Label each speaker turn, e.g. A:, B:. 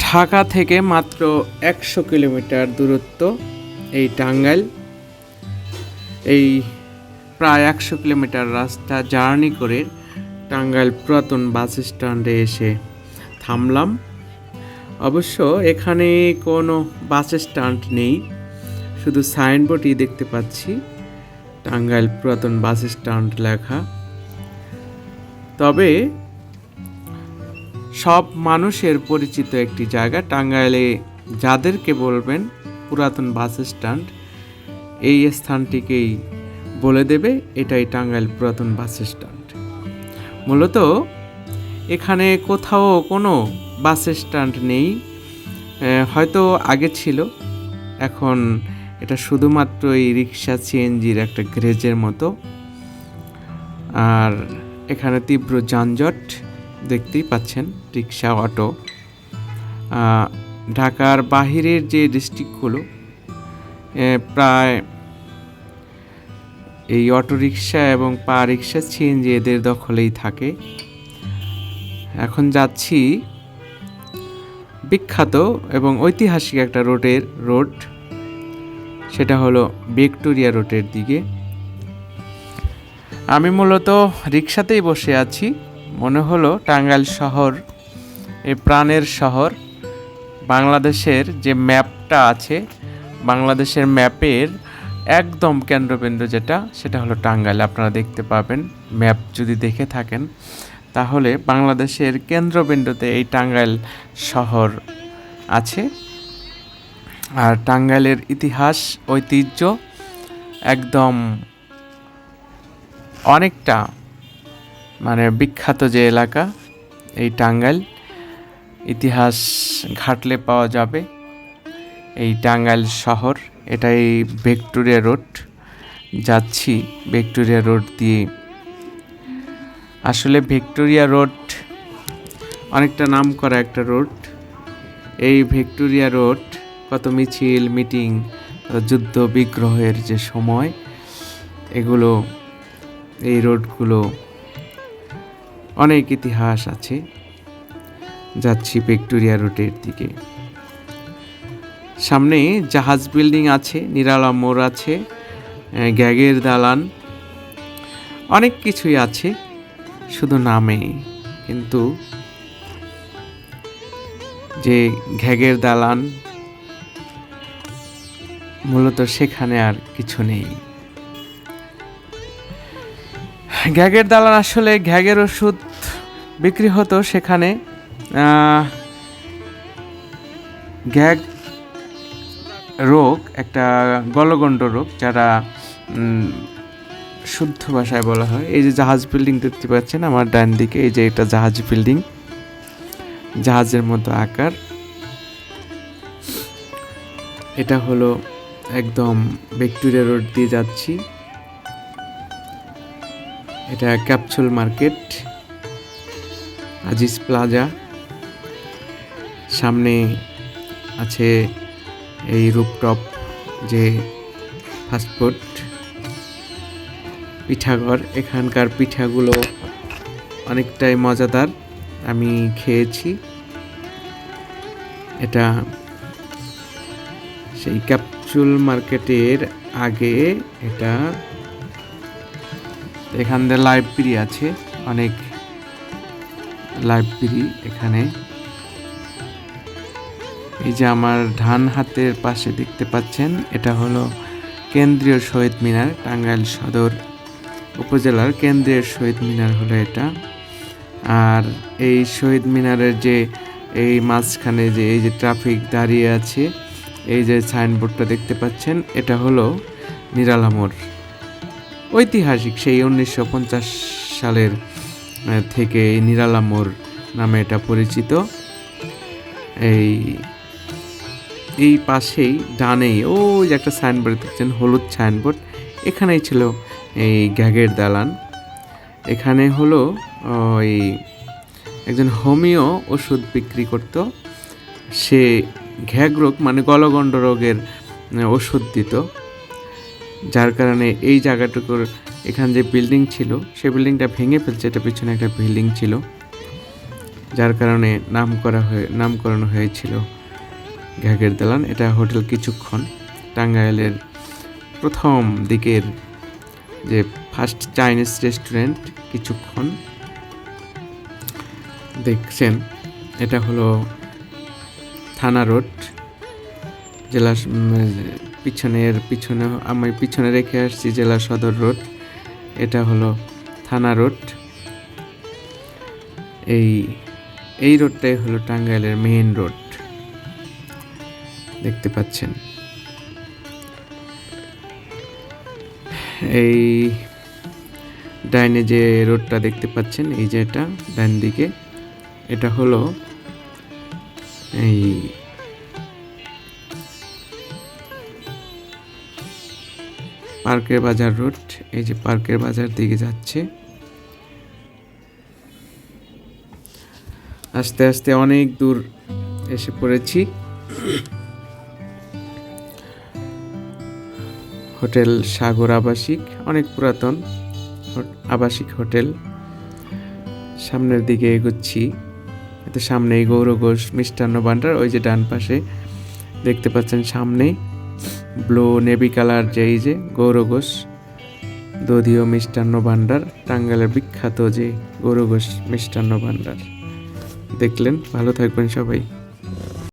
A: ঢাকা থেকে মাত্র একশো কিলোমিটার দূরত্ব এই টাঙ্গাইল। এই প্রায় একশো কিলোমিটার রাস্তা জার্নি করে টাঙ্গাইল পুরাতন বাস স্ট্যান্ডে এসে থামলাম। অবশ্য এখানে কোনো বাস স্ট্যান্ড নেই, শুধু সাইনবোর্ডই দেখতে পাচ্ছি, টাঙ্গাইল পুরাতন বাস স্ট্যান্ড লেখা। তবে সব মানুষের পরিচিত একটি জায়গা টাঙ্গাইলে, যাদেরকে বলবেন পুরাতন বাস স্ট্যান্ড, এই স্থানটিকেই বলে দেবে এটাই টাঙ্গাইল পুরাতন বাস স্ট্যান্ড। মূলত এখানে কোথাও কোনো বাস স্ট্যান্ড নেই হয়তো আগে ছিল। এখন এটা শুধুমাত্র এই রিক্সা সিএনজির একটা গ্রেজের মতো। আর এখানে তীব্র যানজট। দেখতেই পাচ্ছেন, রিক্সা, অটো। ঢাকার বাহিরের যে ডিস্ট্রিক্টগুলো প্রায় এই অটো রিক্সা এবং পা রিক্সা সিএনজি এদের দখলেই থাকে। এখন যাচ্ছি বিখ্যাত এবং ঐতিহাসিক একটা রোডের রোড। সেটা হলো ভিক্টোরিয়া রোডের দিকে। আমি মূলত রিক্সাতেই বসে আছি। মনে হলো টাঙ্গাইল শহর, এই প্রাণের শহর, বাংলাদেশের যে ম্যাপটা আছে, বাংলাদেশের ম্যাপের একদম কেন্দ্রবিন্দু যেটা, সেটা হলো টাঙ্গাইল। আপনারা দেখতে পাবেন, ম্যাপ যদি দেখে থাকেন, তাহলে বাংলাদেশের কেন্দ্রবিন্দুতে এই টাঙ্গাইল শহর আছে। আর টাঙ্গাইলের ইতিহাস, ঐতিহ্য একদম অনেকটা মানে বিখ্যাত যে এলাকা, এই টাঙ্গাইল, ইতিহাস ঘাটলে পাওয়া যাবে এই টাঙ্গাইল শহর। এটাই ভিক্টোরিয়া রোড। যাচ্ছি ভিক্টোরিয়া রোড দিয়ে। আসলে ভিক্টোরিয়া রোড অনেকটা নাম করা একটা রোড। এই ভিক্টোরিয়া রোড কত মিছিল, মিটিং যুদ্ধ, বিগ্রহের যে সময়, এগুলো, এই রোডগুলো অনেক ইতিহাস আছে। যাচ্ছি ভিক্টোরিয়া রোডের দিকে। সামনে জাহাজ বিল্ডিং আছে, নিরালা মোড় আছে গ্যাগের দালান। অনেক কিছুই আছে, শুধু নামে। কিন্তু যে ঘ্যাগের দালান, মূলত সেখানে আর কিছু নেই। ঘ্যাগের দালান আসলে ঘ্যাগের ওষুধ বিক্রি হতো সেখানে। ঘ্যাগ রোগ, একটা গলগণ্ড রোগ, যারা শুদ্ধ ভাষায় বলা হয়। এই যে জাহাজ বিল্ডিং দেখতে পাচ্ছেন, আমার ডান দিকে, এই যে এটা জাহাজ বিল্ডিং। জাহাজের মতো আকার। এটা হলো একদম ভিক্টোরিয়া রোড দিয়ে যাচ্ছি। এটা ক্যাপসুল মার্কেট, আজিজ প্লাজা। সামনে আছে এই রূপটপ যে ফাস্টফুড পিঠাঘর। এখানকার পিঠাগুলো অনেকটাই মজাদার, আমি খেয়েছি। এটা সেই ক্যাপসুল মার্কেটের আগে এটা এখান দিয়ে লাইব্রেরি আছে, অনেক লাইব্রেরি এখানে। এই যে আমার ধান হাতের পাশে দেখতে পাচ্ছেন, এটা হলো কেন্দ্রীয় শহীদ মিনার, টাঙ্গাইল সদর উপজেলার কেন্দ্রীয় শহীদ মিনার হলো এটা। আর এই শহীদ মিনারের যে এই মাঝখানে যে এই যে ট্রাফিক দাঁড়িয়ে আছে, এই যে সাইনবোর্ডটা দেখতে পাচ্ছেন, এটা হলো নিরালা মোড়। ঐতিহাসিক সেই উনিশশো পঞ্চাশ সালের থেকে এই নিরালা মোড় নামে এটা পরিচিত। এই এই পাশেই, ডানেই, ওই যে একটা সাইনবোর্ড দেখছেন, হলুদ সাইনবোর্ড এখানেই ছিল এই গ্যাগের দালান। এখানে হলো, ওই একজন হোমিও ওষুধ বিক্রি করত। সে ঘ্যাগ রোগ মানে গলগণ্ড রোগের ওষুধ দিত। যার কারণে এই জায়গাটুকুর এখান যে বিল্ডিং ছিল, সে বিল্ডিংটা ভেঙে ফেলছে, এটা পিছনে একটা বিল্ডিং ছিল, যার কারণে নাম করা হয়ে, নামকরণ হয়েছিল ঘাগের দালান। এটা হোটেল কিছুক্ষণ টাঙ্গাইলের প্রথম দিকের যে ফার্স্ট চাইনিজ রেস্টুরেন্ট কিছুক্ষণ দেখছেন। এটা হলো থানা রোড, জেলা পিছনের, পিছনে, আমি পিছনে রেখে আসছি জেলা সদর রোড। এটা হলো থানা রোড। এই এই রোডটাই হলো টাঙ্গাইলের মেইন রোড। দেখতে পাচ্ছেন। এই ডাইনে যে রোডটা দেখতে পাচ্ছেন, এই যে এটা, ডান দিকে। এটা হলো এই পার্কের বাজার রোড, এই যে পার্কের বাজার দিকে যাচ্ছে। আস্তে আস্তে অনেক দূর এসে পড়েছি। হোটেল সাগর আবাসিক, অনেক পুরাতন আবাসিক হোটেল। সামনের দিকে এগোচ্ছি। এতে সামনেই গৌর ঘোষ মিষ্টান্ন ভাণ্ডার, ওই যে ডান পাশে দেখতে পাচ্ছেন সামনে ব্লু নেভি কালার যে এই যে, গৌরঘোষ। দধীয় মিষ্টান্ন ভাণ্ডার, টাঙ্গালের বিখ্যাত যে গৌরঘোষ মিষ্টান্ন ভাণ্ডার। দেখলেন, ভালো থাকবেন সবাই।